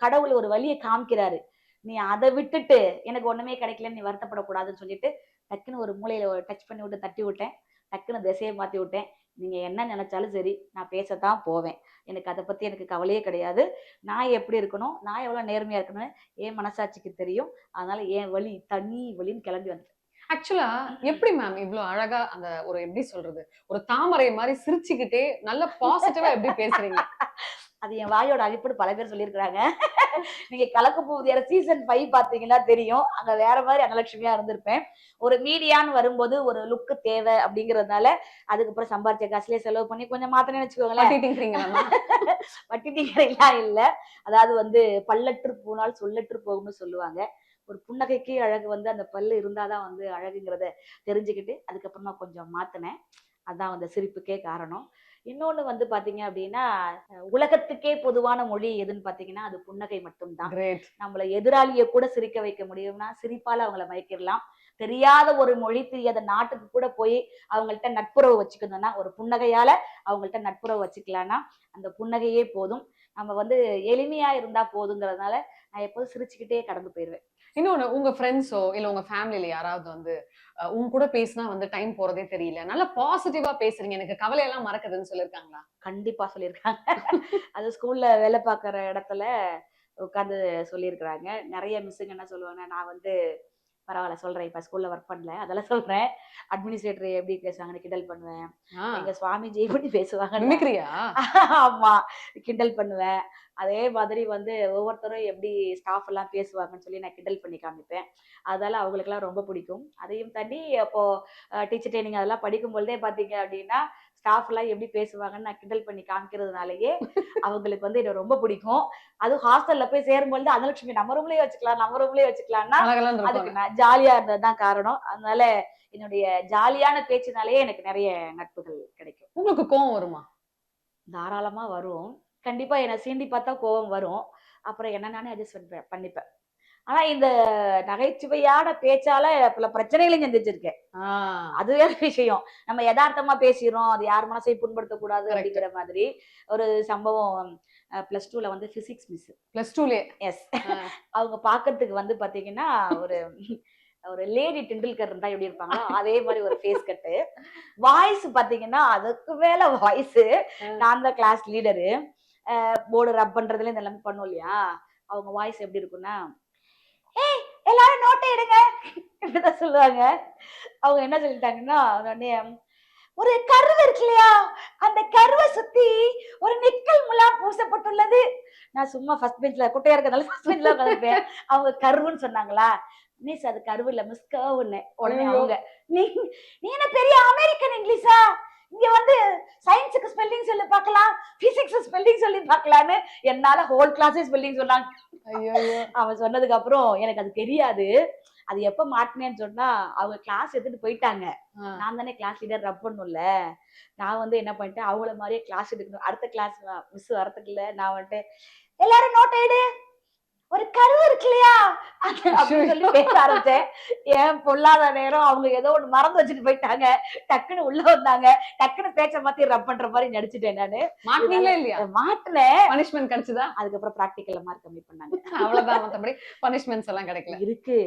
Speaker 1: கடவுள் ஒரு வழியை காமிக்கிறாரு. நீ அதை விட்டுட்டு எனக்கு ஒண்ணுமே கிடைக்கலன்னு நீ வருத்தப்படக்கூடாதுன்னு சொல்லிட்டு டக்குன்னு ஒரு மூலையில டச் பண்ணி விட்டு தட்டி விட்டேன் டக்குன்னு திசையை மாத்தி விட்டேன். நீங்க என்ன நினைச்சாலும் சரி நான் பேசத்தான் போவேன். எனக்கு அதை பத்தி எனக்கு கவலையே கிடையாது. நான் எப்படி இருக்கணும்? நான் எவ்வளவு நேர்மையா இருக்கணும் என் மனசாட்சிக்கு தெரியும். அதனால என் வழி தனி வழின்னு கிளம்பி வந்துட்டேன்.
Speaker 2: ஆக்சுவலா எப்படி மேம் இவ்ளோ அழகா அந்த ஒரு எப்படி சொல்றது? ஒரு தாமரை மாதிரி சிரிச்சுக்கிட்டே நல்ல பாசிட்டிவா எப்படி பேசுறீங்க?
Speaker 1: அது என் வாயோட அழிப்புன்னு பல பேர் சொல்லியிருக்கிறாங்க. நீங்க கலக்க போகுதியார சீசன் ஃபைவ் பாத்தீங்கன்னா தெரியும். அங்க வேற மாதிரி அனலட்சுமியா இருந்திருப்பேன். ஒரு மீடியான்னு வரும்போது ஒரு லுக்கு தேவை அப்படிங்கறதுனால அதுக்கப்புறம் சம்பாரிச்ச காசுலயே செலவு பண்ணி கொஞ்சம் மாத்தணும்னு வச்சுக்கோங்களேன்.
Speaker 2: மாட்டிட்டீங்களா
Speaker 1: வட்டி டிங்கரெல்லாம் இல்ல. அதாவது வந்து பல்லற்று போனால் சொல்லற்று போகும்னு சொல்லுவாங்க. ஒரு புன்னகைக்கு அழகு வந்து அந்த பல்லு இருந்தாதான் வந்து அழகுங்கிறத தெரிஞ்சுக்கிட்டு அதுக்கப்புறமா கொஞ்சம் மாத்தினேன். அதான் அந்த சிரிப்புக்கே காரணம். இன்னொன்னு வந்து பாத்தீங்க அப்படின்னா உலகத்துக்கே பொதுவான மொழி எதுன்னு பாத்தீங்கன்னா அது புன்னகை மட்டும்தான். நம்மள எதிராளியை கூட சிரிக்க வைக்க முடியும்னா சிரிப்பால அவங்கள மயக்கிடலாம். தெரியாத ஒரு மொழி தெரியாத நாட்டுக்கு கூட போய் அவங்கள்ட்ட நட்புறவு வச்சுக்கணும்னா ஒரு புன்னகையால அவங்கள்ட்ட நட்புறவு வச்சுக்கலாம்னா அந்த புன்னகையே போதும். நம்ம வந்து எளிமையா இருந்தா போதுங்கிறதுனால நான் எப்போதும் சிரிச்சுக்கிட்டே கடந்து போயிடுவேன்
Speaker 2: இன்னொன்னு உங்க ஃப்ரெண்ட்ஸோ இல்ல உங்க ஃபேமிலியில யாராவது வந்து உங்க கூட பேசினா வந்து டைம் போறதே தெரியல. நல்லா பாசிட்டிவா பேசுறீங்க. எனக்கு கவலையெல்லாம் மறக்குதுன்னு சொல்லிருக்காங்களா?
Speaker 1: கண்டிப்பா சொல்லியிருக்காங்க அது ஸ்கூல்ல வேலை பார்க்குற இடத்துல உட்காந்து சொல்லியிருக்கிறாங்க நிறைய மிஸ்ஸுங்க என்ன சொல்லுவாங்க நான் வந்து பரவாயில்ல சொல்றேன். இப்ப ஸ்கூல்ல ஒர்க் பண்ணல. அதெல்லாம் சொல்றேன். அட்மினிஸ்ட்ரேட்டர் எப்படி பேசுவாங்கன்னு கிண்டல் பண்ணுவேன். எங்க சுவாமிஜி எப்படி பேசுவாங்க
Speaker 2: மிமிக்ரியா?
Speaker 1: ஆமா. கிண்டல் பண்ணுவேன். அதே மாதிரி வந்து ஒவ்வொருத்தரும் எப்படி ஸ்டாஃப் எல்லாம் பேசுவாங்கன்னு சொல்லி நான் கிண்டல் பண்ணி காமிப்பேன். அதனால அவங்களுக்குலாம் ரொம்ப பிடிக்கும். அதையும் தாண்டி அப்போ டீச்சர் ட்ரைனிங் அதெல்லாம் படிக்கும் பொழுதே பாத்தீங்க அப்படின்னா ஸ்டாஃப் எல்லாம் எப்படி பேசுவாங்கன்னு நான் கிண்டல் பண்ணி காமிக்கிறதுனாலயே அவங்களுக்கு வந்து என்ன ரொம்ப பிடிக்கும். அதுவும் ஹாஸ்டல்ல போய் சேரும்பொழுது அனலட்சுமி நம்ம ரூம்லயே வச்சுக்கலாம் நம்ம ரூம்லயே வச்சுக்கலாம்னா அதுக்கு நான் ஜாலியா இருந்ததுதான் காரணம். அதனால என்னுடைய ஜாலியான பேச்சினாலேயே எனக்கு நிறைய நட்புகள் கிடைக்கும்.
Speaker 2: உங்களுக்கு கோவம் வருமா?
Speaker 1: தாராளமா வரும். கண்டிப்பா என்னை சீண்டி பார்த்தா கோவம் வரும். அப்புறம் என்ன நானே அட்ஜஸ்ட் பண்ணிப்பேன். ஆனா இந்த நகைச்சுவையான பேச்சால பல பிரச்சனைகளையும் சந்திச்சிருக்கேன் அது வேற விஷயம். நம்ம யதார்த்தமா பேசிடுறோம். அது யார் மனசையும் புண்படுத்தக்கூடாது
Speaker 2: Correct.
Speaker 1: அப்படிங்கிற மாதிரி ஒரு சம்பவம் பிளஸ் டூல வந்து பிசிக்ஸ் மிஸ்
Speaker 2: பிளஸ் டூலயே
Speaker 1: எஸ் அவங்க பார்க்கறதுக்கு வந்து பாத்தீங்கன்னா ஒரு ஒரு லேடி டெண்டுல்கர் இருந்தா எப்படி இருப்பாங்களோ அதே மாதிரி ஒரு ஃபேஸ் கட்டு வாய்ஸ் பாத்தீங்கன்னா அதுக்கு மேல வாய்ஸ் நான் தான் கிளாஸ் லீடரு போர்டு ரப் பண்றதுல இந்த எல்லாமே பண்ணும் இல்லையா? அவங்க வாய்ஸ் எப்படி இருக்கும்னா ஏய் எல்லாரும் நோட்டை எடுங்க. இப்படிதான் சொல்லுவாங்க. அவங்க என்ன சொல்லிட்டாங்கன்னா உடனே ஒரு கருவு இருக்கு இல்லையா? அந்த கருவை சுத்தி ஒரு நிக்கல் முலாம் பூசப்பட்டுள்ளது. நான் சும்மா ஃபர்ஸ்ட் பெஞ்ச்ல குட்டையா இருக்கிறதால ஃபர்ஸ்ட் பெஞ்ச்ல உட்காந்துருப்பேன் அவங்க கருவுன்னு சொன்னாங்களா? மிஸ் அது கருவு இல்ல மிஸ் கர்வுன்னு உடனே. அவங்க நீ நீ என்ன பெரிய அமெரிக்கன் இங்கிலீஷா இங்க வந்து சயின்ஸுக்கு ஸ்பெல்லிங் சொல்லி பார்க்கலாம் பிசிக்ஸ் ஸ்பெல்லிங் சொல்லி பார்க்கலான்னு என்னால ஹோல் கிளாஸே ஸ்பெல்லிங் சொன்னாங்க. அவன் சொன்னதுக்கு அப்புறம் எனக்கு அது தெரியாது. அது எப்ப மாட்டினேன்னு சொன்னா அவங்க கிளாஸ் எடுத்துட்டு போயிட்டாங்க. நான் தானே கிளாஸ் லீடர் ரப் பண்ணும்ல. நான் வந்து என்ன பண்ணிட்டேன்? அவங்கள மாதிரியே கிளாஸ் எடுக்கணும். அடுத்த கிளாஸ் மிஸ் வரதுக்குள்ள நான் வந்துட்டு எல்லாரும் நோட் எடு. ஒரு கருவு இருக்கு இல்லையா? அப்படின்னு சொல்லி பேச ஆரம்பிச்சேன். ஏன் பொல்லாத நேரம் அவங்க ஏதோ ஒண்ணு மறந்து வச்சுட்டு போயிட்டாங்க. டக்குன்னு உள்ள வந்தாங்க. டக்குன்னு பேச்ச மாத்தி ரப் பண்ற மாதிரி நடிச்சிட்டேன் நானு.
Speaker 2: மாட்டினீங்களா இல்லையா?
Speaker 1: மாட்டினேன்
Speaker 2: பனிஷ்மெண்ட் கிடைச்சதா?
Speaker 1: அதுக்கப்புறம் ப்ராக்டிக்கல்ல மார்க் கம்மி பண்ணாங்க.
Speaker 2: அவ்வளவுதான் மத்தபடி. பனிஷ்மெண்ட்ஸ் எல்லாம் கிடைக்கல.
Speaker 1: இருக்கு.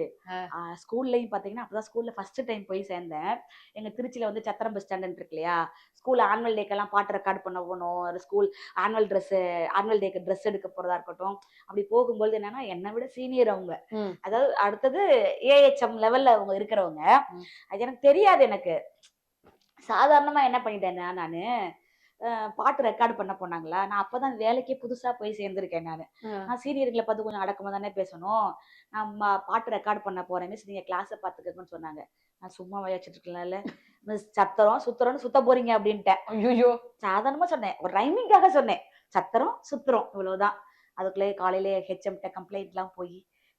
Speaker 1: ஸ்கூல்லயும் பாத்தீங்கன்னா அப்பதான் ஸ்கூல்ல ஃபர்ஸ்ட் டைம் போய் சேர்ந்தேன். எங்க திருச்சியில வந்து சத்திரம் பஸ் ஸ்டாண்ட் இருக்கு இல்லையா? ஸ்கூல் ஆனுவல் டேக்கெல்லாம் பாட்டு ரெக்கார்ட் பண்ண போகணும். ஸ்கூல் ஆனுவல் ட்ரெஸ் ஆனுவல் டேக்கு ட்ரெஸ் எடுக்க போறதா இருக்கட்டும். அப்படி போகும்போது என்னன்னா என்னை விட சீனியர் அவங்க. அதாவது அடுத்தது ஏஹெச்எம் லெவல்ல அவங்க இருக்கிறவங்க. அது எனக்கு தெரியாது எனக்கு. சாதாரணமா என்ன பண்ணிட்டேன்னா நானு பாட்டு ரெக்கார்ட் பண்ண போனாங்களா? நான் அப்பதான் வேலைக்கே புதுசா போய் சேர்ந்திருக்கேன் நான். நான் சீனியர்களை பார்த்து கொஞ்சம் அடக்கமா தானே பேசணும். நான் ம- பாட்டு ரெக்கார்ட் பண்ண போறேன். மிஸ் நீங்க கிளாஸை பார்த்துக்கங்கன்னு சொன்னாங்க. நான் சும்மா வச்சுட்டு இருக்கலாம்ல மிஸ் சத்திரம் சுத்துறோம்னு சுத்த போறீங்க அப்படின்ட்டேன்.
Speaker 2: ஐயோ
Speaker 1: சாதாரணமா சொன்னேன். ஒரு ரைமிங்காக சொன்னேன். சத்திரம் சுத்துறோம் இவ்வளவுதான். அதுக்குள்ளே காலையிலே ஹெச்எம்கிட்ட கம்ப்ளைண்ட்லாம் போய்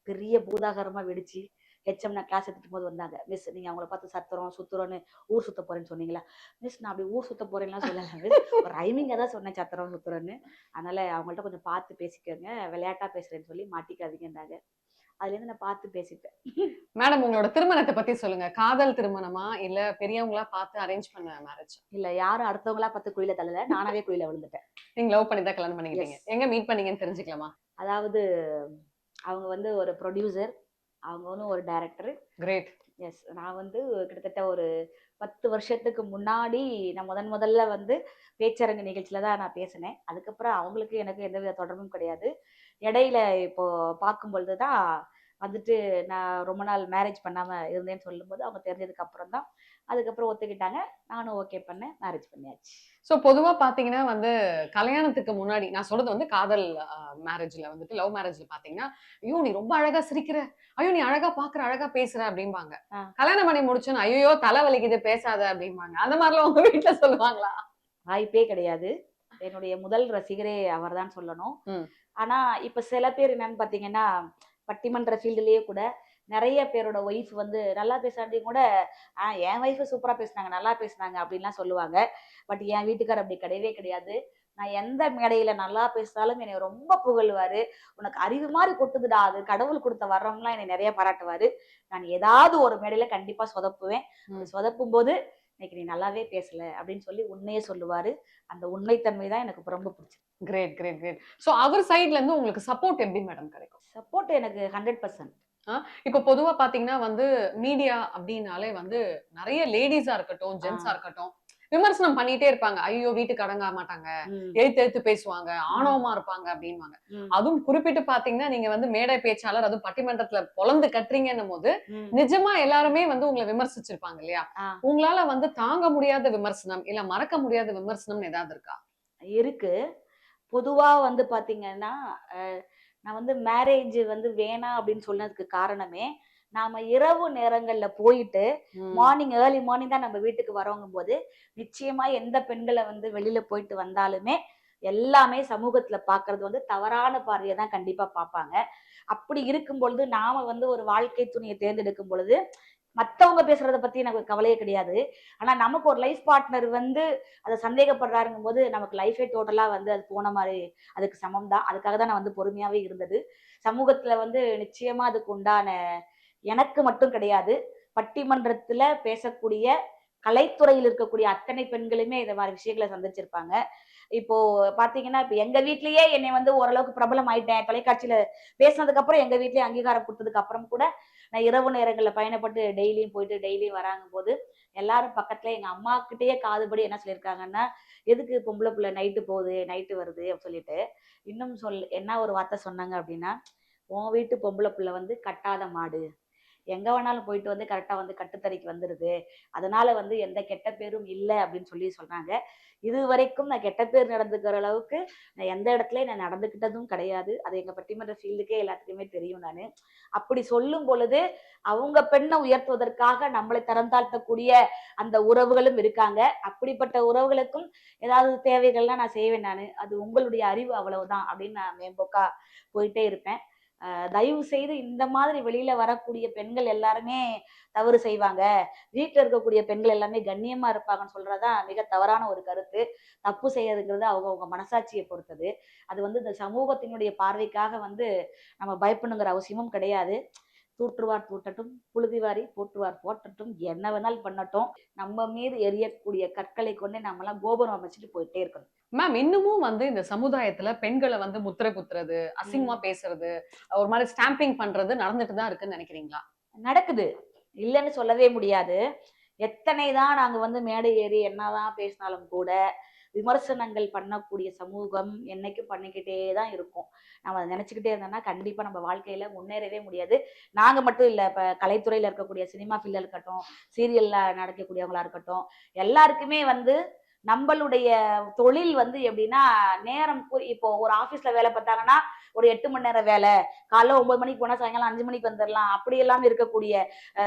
Speaker 1: பெரிய பூதாகரமாக வெடிச்சு ஹெச்எம் நான் கிளாஸ் எடுத்துட்டு போது வந்தாங்க. மிஸ் நீங்கள் அவங்கள பார்த்து சத்துறோம் சுத்துறோன்னு ஊர் சுத்த போகிறேன்னு சொன்னீங்களா? மிஸ் நான் அப்படி ஊர் சுத்த போகிறேன்லாம் சொல்லலை மிஸ் ஒரு ரைமிங்காக தான் சொன்னேன் சத்திரம் சுத்துறோன்னு அதனால் அவங்கள்ட்ட கொஞ்சம் பார்த்து பேசிக்கோங்க விளையாட்டா பேசுகிறேன்னு சொல்லி மாட்டிக்காதீங்கன்றாங்க அதுல இருந்து நான் பார்த்து பேசிப்பேன்
Speaker 2: மேடம் உங்களோட திருமணத்தை பத்தி சொல்லுங்க. காதல் திருமணமா? இல்ல பெரியவங்களா பார்த்து அரேஞ்ச் பண்ண மேரேஜ்
Speaker 1: இல்ல யாரும் அடுத்தவங்களா பார்த்து குழியில தள்ளல. நானாவே குழியில விழுந்துட்டேன்.
Speaker 2: நீங்க லவ் பண்ணி தான் கல்யாணம் பண்ணிக்கிட்டீங்க. எங்க மீட் பண்ணீங்கன்னு தெரிஞ்சுக்கலாமா?
Speaker 1: அதாவது அவங்க வந்து ஒரு ப்ரொடியூசர் அவங்க வந்து ஒரு டைரக்டர்
Speaker 2: கிரேட்
Speaker 1: எஸ் நான் வந்து கிட்டத்தட்ட ஒரு பத்து வருஷத்துக்கு முன்னாடி நான் முதன் முதல்ல வந்து பேச்சரங்கு நிகழ்ச்சியில தான் நான் பேசினேன். அதுக்கப்புறம் அவங்களுக்கு எனக்கு எந்தவித தொடர்பும் கிடையாது. இடையில இப்போ பார்க்கும் பொழுது தான் வந்துட்டு நான் ரொம்ப நாள் மேரேஜ் பண்ணாம இருந்தேன்னு சொல்லும்போது அவங்க தெரிஞ்சதுக்கு அப்புறம் தான் அதுக்கப்புறம் ஒத்துக்கிட்டாங்க. நானும் ஓகே பண்ணேன் மேரேஜ் பண்ணியாச்சு.
Speaker 2: சோ பொதுவா பாத்தீங்கன்னா வந்து கல்யாணத்துக்கு முன்னாடி நான் சொல்றது வந்து காதல் மேரேஜ்ல வந்துட்டு லவ் மேரேஜ்ல பாத்தீங்கன்னா ஐயோ நீ ரொம்ப அழகா சிரிக்கிற. ஐயோ நீ அழகா பாக்குற அழகா பேசுற அப்படிம்பாங்க. கல்யாணம் பண்ணி முடிச்சோன்னு ஐயோ தலை வலிக்குது பேசாத அப்படிம்பாங்க. அந்த மாதிரிலாம் உங்க வீட்டுல சொல்லுவாங்களா?
Speaker 1: வாய்ப்பே கிடையாது. என்னுடைய முதல் ரசிகரே அவர்தான் சொல்லணும்.
Speaker 2: ம்.
Speaker 1: ஆனா இப்ப சில பேர் என்னன்னு பாத்தீங்கன்னா பட்டிமன்ற ஃபீல்டுலயே கூட நிறைய பேரோட ஒய்ஃப் வந்து நல்லா பேசாண்டியும் கூட ஆஹ் என் ஒய்ஃபு சூப்பரா பேசுனாங்க நல்லா பேசுனாங்க அப்படின்லாம் சொல்லுவாங்க. பட் என் வீட்டுக்கார் அப்படி கிடையவே கிடையாது. நான் எந்த மேடையில நல்லா பேசினாலும் என்னை ரொம்ப புகழ்வாரு. உனக்கு அறிவு மாதிரி கொட்டுதுடா அது கடவுள் கொடுத்த வர்றவங்களாம் என்னை நிறைய பாராட்டுவாரு. நான் ஏதாவது ஒரு மேடையில கண்டிப்பா சொதப்புவேன். சொதப்பும் போது இன்னைக்கு நீ நல்லாவே பேசல அப்படின்னு சொல்லி உண்மையே சொல்லுவாரு. அந்த உண்மைத்தன்மை தான் எனக்கு ரொம்ப பிடிச்சது
Speaker 2: கிரேட் கிரேட் கிரேட் சோ அவர் சைடுல இருந்து உங்களுக்கு சப்போர்ட் எப்படி மேடம் கிடைக்கும்?
Speaker 1: சப்போர்ட் எனக்கு ஹண்ட்ரட் பர்சன்ட்
Speaker 2: இப்ப பொதுவா பாத்தீங்கன்னா வந்து மீடியா அப்படின்னாலே வந்து நிறைய லேடிஸா இருக்கட்டும் ஜென்ஸா இருக்கட்டும் விமர்சனம் பண்ணிட்டே இருப்பாங்க. ஐயோ வீட்டுக்கு அடங்க மாட்டாங்க. எழுத்து எழுத்து பேசுவாங்க. ஆணவமா இருப்பாங்க அப்படின்வாங்க அதுவும் குறிப்பிட்டு பாத்தீங்கன்னா நீங்க வந்து மேடை பேச்சாளர் அதுவும் பட்டிமன்றத்துல பொலந்து கட்டுறீங்கன்னும் போது நிஜமா எல்லாருமே வந்து உங்களை விமர்சிச்சிருப்பாங்க இல்லையா. உங்களால வந்து தாங்க முடியாத விமர்சனம் இல்ல மறக்க முடியாத விமர்சனம் ஏதாவது இருக்கா?
Speaker 1: இருக்கு. பொதுவா வந்து பாத்தீங்கன்னா நான் வந்து மேரேஜ் வந்து வேணாம் அப்படின்னு சொன்னதுக்கு காரணமே நாம இரவு நேரங்கள்ல போயிட்டு மார்னிங் ஏர்லி மார்னிங் தான் நம்ம வீட்டுக்கு வரோங்கும் போது நிச்சயமா எந்த பெண்களை வந்து வெளியில போயிட்டு வந்தாலுமே எல்லாமே சமூகத்துல பாக்குறது வந்து தவறான பார்வையை தான் கண்டிப்பா பார்ப்பாங்க. அப்படி இருக்கும் பொழுது நாம வந்து ஒரு வாழ்க்கை துணையை தேர்ந்தெடுக்கும் பொழுது மத்தவங்க பேசுறத பத்தி எனக்கு கவலையே கிடையாது. ஆனா நமக்கு ஒரு லைஃப் பார்ட்னர் வந்து அதை சந்தேகப்படுறாருங்கும் போது நமக்கு லைஃபே டோட்டலா வந்து அது போன மாதிரி அதுக்கு சமம் தான் அதுக்காக தான் நான் வந்து பொறுமையாவே இருந்தது. சமூகத்துல வந்து நிச்சயமா அதுக்கு உண்டான எனக்கு மட்டும் கிடையாது. பட்டிமன்றத்துல பேசக்கூடிய கலைத்துறையில் இருக்கக்கூடிய அத்தனை பெண்களுமே இந்த மாதிரி விஷயங்களை சந்திச்சிருப்பாங்க. இப்போ பாத்தீங்கன்னா இப்ப எங்க வீட்லயே என்னை வந்து ஓரளவுக்கு பிரபலம் ஆயிட்டேன் தொலைக்காட்சியில பேசினதுக்கு அப்புறம் எங்க வீட்லயே அங்கீகாரம் கொடுத்ததுக்கு அப்புறம் கூட நான் இரவு நேரங்களில் பயணப்பட்டு டெய்லியும் போயிட்டு டெய்லியும் வராங்க போது எல்லாரும் பக்கத்துல எங்க அம்மா கிட்டேயே காதுபடி என்ன சொல்லியிருக்காங்கன்னா எதுக்கு பொம்பளை பிள்ளை நைட்டு போகுது நைட்டு வருது? அப்படின்னு சொல்லிட்டு இன்னும் சொல் என்ன ஒரு வார்த்தை சொன்னாங்க அப்படின்னா உன் வீட்டு பொம்பளை பிள்ளை வந்து கட்டாத மாடு. எங்க வேணாலும் போயிட்டு வந்து கரெக்டா வந்து கட்டுத்தறைக்கு வந்துருது. அதனால வந்து எந்த கெட்ட பேரும் இல்லை அப்படின்னு சொல்லி சொல்றாங்க. இது வரைக்கும் நான் கெட்ட பேர் நடந்துக்கிற அளவுக்கு நான் எந்த இடத்துலையும் நான் நடந்துக்கிட்டதும் கிடையாது. அது எங்க பட்டிமன்ற ஃபீல்டுக்கே எல்லாத்துக்குமே தெரியும் நான். அப்படி சொல்லும் பொழுது அவங்க பெண்ணை உயர்த்துவதற்காக நம்மளை தரம் தாழ்த்தக்கூடிய அந்த உறவுகளும் இருக்காங்க. அப்படிப்பட்ட உறவுகளுக்கும் ஏதாவது தேவைகள்லாம் நான் செய்வேன் நான். அது உங்களுடைய அறிவு அவ்வளவுதான் அப்படின்னு நான் மேம்போக்கா போயிட்டே இருப்பேன். தயவு செய்து இந்த மாதிரி வெளியில வரக்கூடிய பெண்கள் எல்லாருமே தவறு செய்வாங்க. வீட்டில் இருக்கக்கூடிய பெண்கள் எல்லாமே கண்ணியமா இருப்பாங்கன்னு சொல்றதுதான் மிக தவறான ஒரு கருத்து. தப்பு செய்யறதுங்கிறது அவங்க அவங்க மனசாட்சியை பொறுத்தது. அது வந்து இந்த சமூகத்தினுடைய பார்வைக்காக வந்து நம்ம பயப்படணுங்கிற அவசியமும் கிடையாது. தூற்றுவார் தூட்டட்டும் புழுதிவாரி போற்றுவார் போட்டட்டும் என்ன வேணாலும் பண்ணட்டும். நம்ம மீது எரியக்கூடிய கற்களை கொண்டு நம்மலாம் கோபுரம் அமைச்சிட்டு போயிட்டே இருக்கணும்.
Speaker 2: மேம் இன்னமும் வந்து இந்த சமுதாயத்துல பெண்களை வந்து முத்திரை குத்துறது அசிங்கமா பேசுறது ஒரு மாதிரி ஸ்டாம்பிங் பண்றது நடந்துட்டு தான் இருக்குன்னு நினைக்கிறீங்களா?
Speaker 1: நடக்குது. இல்லைன்னு சொல்லவே முடியாது. எத்தனை தான் நாங்க வந்து மேடை ஏறி என்னதான் பேசினாலும் கூட விமர்சனங்கள் பண்ணக்கூடிய சமூகம் என்னைக்கும் பண்ணிக்கிட்டே தான் இருக்கும். நம்ம அதை நினச்சிக்கிட்டே இருந்தோம்னா கண்டிப்பாக நம்ம வாழ்க்கையில் முன்னேறவே முடியாது. நாங்கள் மட்டும் இல்லை இப்போ கலைத்துறையில் இருக்கக்கூடிய சினிமா ஃபீல்டில் இருக்கட்டும் சீரியலில் நடக்கக்கூடியவங்களா இருக்கட்டும் எல்லாருக்குமே வந்து நம்மளுடைய தொழில் வந்து எப்படின்னா நேரம் இப்போ ஒரு ஆஃபீஸில் வேலை பார்த்தாங்கன்னா ஒரு எட்டு மணி நேரம் வேலை காலைல ஒன்பது மணிக்கு போனால் சாயங்காலம் அஞ்சு மணிக்கு வந்துடலாம் அப்படி எல்லாம் இருக்கக்கூடிய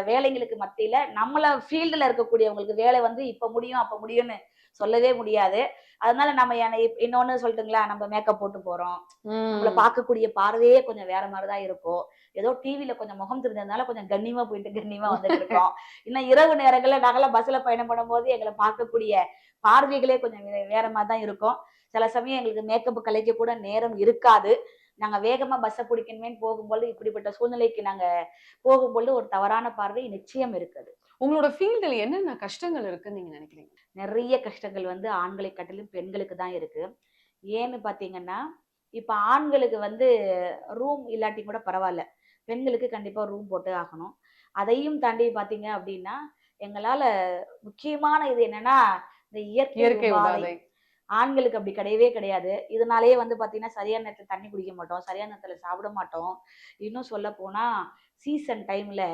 Speaker 1: வேலைங்களுக்கு மத்தியில் நம்மளை ஃபீல்டில் இருக்கக்கூடியவங்களுக்கு வேலை வந்து இப்போ முடியும் அப்போ முடியும்னு சொல்லவே முடியாது. அதனால நம்ம இன்னொன்னு சொல்லட்டுங்களா? நம்ம மேக்கப் போட்டு போறோம். நம்மள பார்க்கக்கூடிய பார்வையே கொஞ்சம் வேற மாதிரிதான் இருக்கும். ஏதோ டிவில கொஞ்சம் முகம் தெரிஞ்சதுனால கொஞ்சம் கண்ணியமா போயிட்டு கண்ணியமா வந்துட்டு இருக்கோம். இன்னும் இரவு நேரங்கள்ல நாங்கெல்லாம் பஸ்ல பயணம் பண்ணும்போது எங்களை பார்க்கக்கூடிய பார்வைகளே கொஞ்சம் வேற மாதிரி தான் இருக்கும். சில சமயம் எங்களுக்கு மேக்கப் கலைக்க கூட நேரம் இருக்காது. நாங்க வேகமா பஸ்ஸை பிடிக்கணுமேன்னு போகும்போது இப்படிப்பட்ட சூழ்நிலைக்கு நாங்க போகும்போது ஒரு தவறான பார்வை நிச்சயம் இருக்குது.
Speaker 2: உங்களோட ஃபீல்டுல என்னென்ன கஷ்டங்கள் இருக்குன்னு நீங்க நினைக்கிறீங்க?
Speaker 1: நிறைய கஷ்டங்கள் வந்து ஆண்களை காட்டிலும் பெண்களுக்கு தான் இருக்கு. ஏன்னு பாத்தீங்கன்னா இப்ப ஆண்களுக்கு வந்து ரூம் இல்லாட்டி கூட பரவாயில்ல. பெண்களுக்கு கண்டிப்பா ரூம் போட்டு ஆகணும். அதையும் தாண்டி பாத்தீங்க அப்படின்னா எங்களால முக்கியமான இது என்னன்னா இந்த இயற்கை உபாதை. ஆண்களுக்கு அப்படி கிடையவே கிடையாது. இதனாலேயே வந்து பாத்தீங்கன்னா சரியான நேரத்துல தண்ணி குடிக்க மாட்டோம் சரியான நேரத்துல சாப்பிட மாட்டோம். இன்னும் சொல்ல போனா சீசன் டைம்ல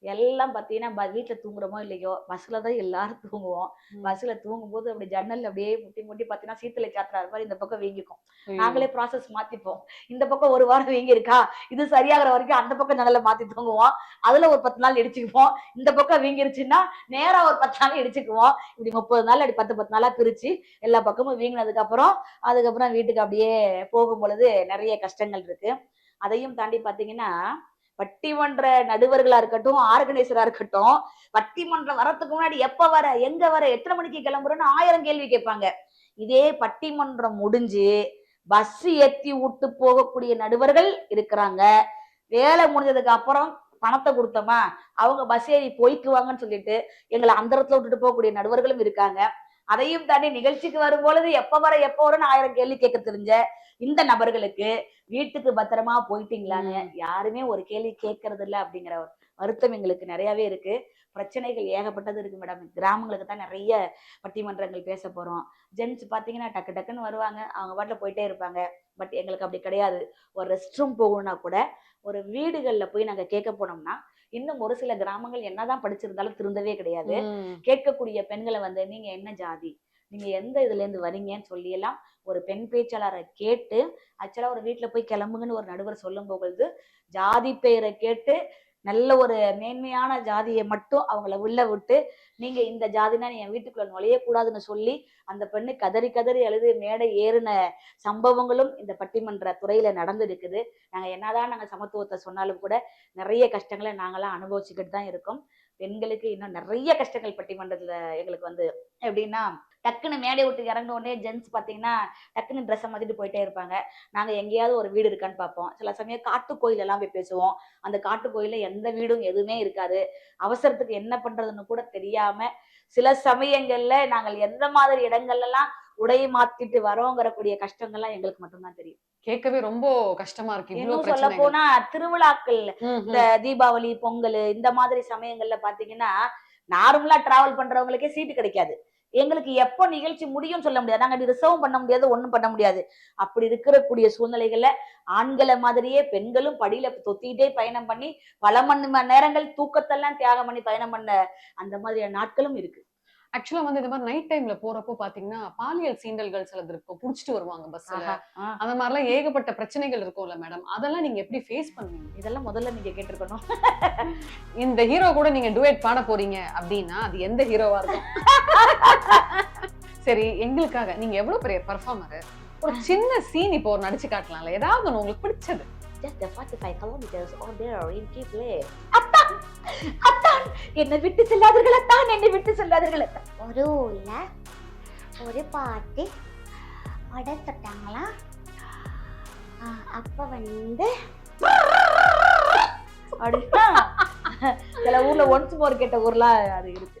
Speaker 1: எல்லாம் பாத்தீங்கன்னா ப- வீட்டுல தூங்குறோமோ இல்லையோ பஸ்ல தான் எல்லாரும் தூங்குவோம்.
Speaker 2: ம்.
Speaker 1: பஸ்ல தூங்கும்போது அப்படி ஜன்னல் அப்படியே முட்டி முட்டி பாத்தீங்கன்னா சீத்தலை சாத்துறாரு மாதிரி இந்த பக்கம் வீங்கிக்கும். நாங்களே ப்ராசஸ் மாத்திப்போம். இந்த பக்கம் ஒரு வாரம் வீங்கி இருக்கா இது சரியாகிற வரைக்கும் அந்த பக்கம் ஜன்னலை மாத்தி தூங்குவோம். அதுல ஒரு பத்து நாள் இடிச்சுக்குவோம். இந்த பக்கம் வீங்கிருச்சுன்னா நேரா ஒரு பத்து நாள் இடிச்சுக்குவோம். இப்படி முப்பது நாள் அப்படி பத்து பத்து நாளா பிரிச்சு எல்லா பக்கமும் வீங்கினதுக்கு அப்புறம் அதுக்கப்புறம் வீட்டுக்கு அப்படியே போகும் பொழுது நிறைய கஷ்டங்கள் இருக்கு. அதையும் தாண்டி பாத்தீங்கன்னா பட்டிமன்ற நடுவர்களா இருக்கட்டும் ஆர்கனைசரா இருக்கட்டும் பட்டிமன்றம் வரத்துக்கு முன்னாடி எப்ப வர எங்க வர எத்தனை மணிக்கு கிளம்புறோன்னு ஆயிரம் கேள்வி கேட்பாங்க. இதே பட்டிமன்றம் முடிஞ்சு பஸ் ஏத்தி விட்டு போகக்கூடிய நடுவர்கள் இருக்கிறாங்க. வேலை முடிஞ்சதுக்கு அப்புறம் பணத்தை கொடுத்தோமா? அவங்க பஸ் ஏறி போய்க்குவாங்கன்னு சொல்லிட்டு எங்களை அந்த இடத்துல விட்டுட்டு போகக்கூடிய நடுவர்களும் இருக்காங்க. அதையும் தாண்டி நிகழ்ச்சிக்கு வரும்பொழுது எப்ப வர எப்போ வரும்னு ஆயிரம் கேள்வி கேட்க தெரிஞ்ச இந்த நபர்களுக்கு வீட்டுக்கு பத்திரமா போயிட்டீங்களான்னு யாருமே ஒரு கேள்வி கேட்கறது இல்ல அப்படிங்கிற வருத்தம் எங்களுக்கு நிறையவே இருக்கு. பிரச்சனைகள் ஏகப்பட்டது இருக்கு மேடம் கிராமங்களுக்கு தான் நிறைய பட்டிமன்றங்கள் பேச போறோம். ஜென்ஸ் பாத்தீங்கன்னா டக்கு டக்குன்னு வருவாங்க. அவங்க பாட்டுல போயிட்டே இருப்பாங்க. பட் எங்களுக்கு அப்படி கிடையாது. ஒரு ரெஸ்ட் ரூம் போகணும்னா கூட ஒரு வீடுகள்ல போய் நாங்க கேட்க போனோம்னா இன்னும் ஒரு சில கிராமங்கள் என்னதான் படிச்சிருந்தாலும் திருந்தவே கிடையாது. கேட்கக்கூடிய பெண்களை வந்து நீங்க என்ன ஜாதி? நீங்க எந்த இதுல இருந்து வரீங்கன்னு சொல்லி எல்லாம் ஒரு பெண் பேச்சாளரை கேட்டு ஆக்சுவலா ஒரு வீட்டுல போய் கிளம்புங்கன்னு ஒரு நடுவர் சொல்லும் பொழுது ஜாதி பெயரை கேட்டு நல்ல ஒரு மேன்மையான ஜாதியை மட்டும் அவங்கள உள்ள விட்டு நீங்க இந்த ஜாதினா என் வீட்டுக்குள்ள நுழையக்கூடாதுன்னு சொல்லி அந்த பெண்ணு கதறி கதறி அழுது மேடை ஏறின சம்பவங்களும் இந்த பட்டிமன்ற துறையில நடந்திருக்குது. நாங்க என்னதான் நாங்க சமத்துவத்தை சொன்னாலும் கூட நிறைய கஷ்டங்களை நாங்களாம் அனுபவிச்சுக்கிட்டு தான் இருக்கோம். பெண்களுக்கு இன்னும் நிறைய கஷ்டங்கள் பட்டிமன்றத்துல எங்களுக்கு வந்து எப்படின்னா டக்குன்னு மேடை விட்டு இறங்கின உடனே ஜென்ஸ் பார்த்தீங்கன்னா டக்குன்னு ட்ரெஸ்ஸை மாத்திட்டு போயிட்டே இருப்பாங்க. நாங்க எங்கேயாவது ஒரு வீடு இருக்கான்னு பார்ப்போம் சில சமயம் காட்டு எல்லாம் போய் பேசுவோம். அந்த காட்டு கோயில்ல எந்த வீடும் எதுவுமே இருக்காது. அவசரத்துக்கு என்ன பண்றதுன்னு கூட தெரியாம சில சமயங்கள்ல நாங்கள் எந்த மாதிரி இடங்கள்ல எல்லாம் உடை மாத்திட்டு வரோங்கிற கூடிய கஷ்டங்கள்லாம் எங்களுக்கு மட்டும்தான் தெரியும்.
Speaker 2: கேட்கவே ரொம்ப கஷ்டமா இருக்கு.
Speaker 1: இன்னும் சொல்ல போனா திருவிழாக்கள் இந்த தீபாவளி பொங்கல் இந்த மாதிரி சமயங்கள்ல பாத்தீங்கன்னா நார்மலா டிராவல் பண்றவங்களுக்கே சீட்டு கிடைக்காது. எங்களுக்கு எப்போ நிகழ்ச்சி முடியும்னு சொல்ல முடியாது. நாங்கள் ரிசர்வ் பண்ண முடியாது ஒன்றும் பண்ண முடியாது. அப்படி இருக்கக்கூடிய சூழ்நிலைகளில் ஆண்களை மாதிரியே பெண்களும் படியில தொத்திக்கிட்டே பயணம் பண்ணி பல மணி மணி நேரங்கள் தூக்கத்தெல்லாம் தியாகம் பண்ணி பயணம் பண்ண அந்த மாதிரியான நாட்களும் இருக்கு.
Speaker 2: ஆக்சுவலா வந்து இந்த மாதிரி நைட் டைம்ல போறப்போ பாத்தீங்கன்னா பாலியல் சீண்டல்கள் சிலது இருக்கும். புடிச்சிட்டு வருவாங்க பஸ்ல. அந்த மாதிரிலாம் ஏகப்பட்ட பிரச்சனைகள் இருக்கும்ல மேடம் அதெல்லாம் நீங்க எப்படி ஃபேஸ் பண்ணுவீங்க?
Speaker 1: இதெல்லாம் முதல்ல நீங்க கேட்டிருக்கணும்.
Speaker 2: இந்த ஹீரோ கூட நீங்க டுவேட் பாட போறீங்க அப்படின்னா அது எந்த ஹீரோவா இருக்கும்? சரி எங்களுக்காக நீங்க எவ்வளவு பெரிய பர்ஃபார்மர் ஒரு சின்ன சீன் இப்போ ஒரு நடிச்சு காட்டலாம்ல. ஏதாவது ஒண்ணு உங்களுக்கு பிடிச்சது.
Speaker 1: Just the 45 kilometers on there in Kibble. அத்தான்! அத்தான்! என்னை விட்டு செல்லாதீர்கள் அத்தான்! என்னை விட்டு செல்லாதீர்கள் அத்தான்!
Speaker 4: ஒரு ஊர்ல ஒரு பாட்டி வடை தொட்டாங்களாம் அப்ப வந்து
Speaker 1: அப்படின்னா சில ஊர்ல ஒன்ஸ் மோர் கேட்ட ஊர்லாம் அது இருக்கு.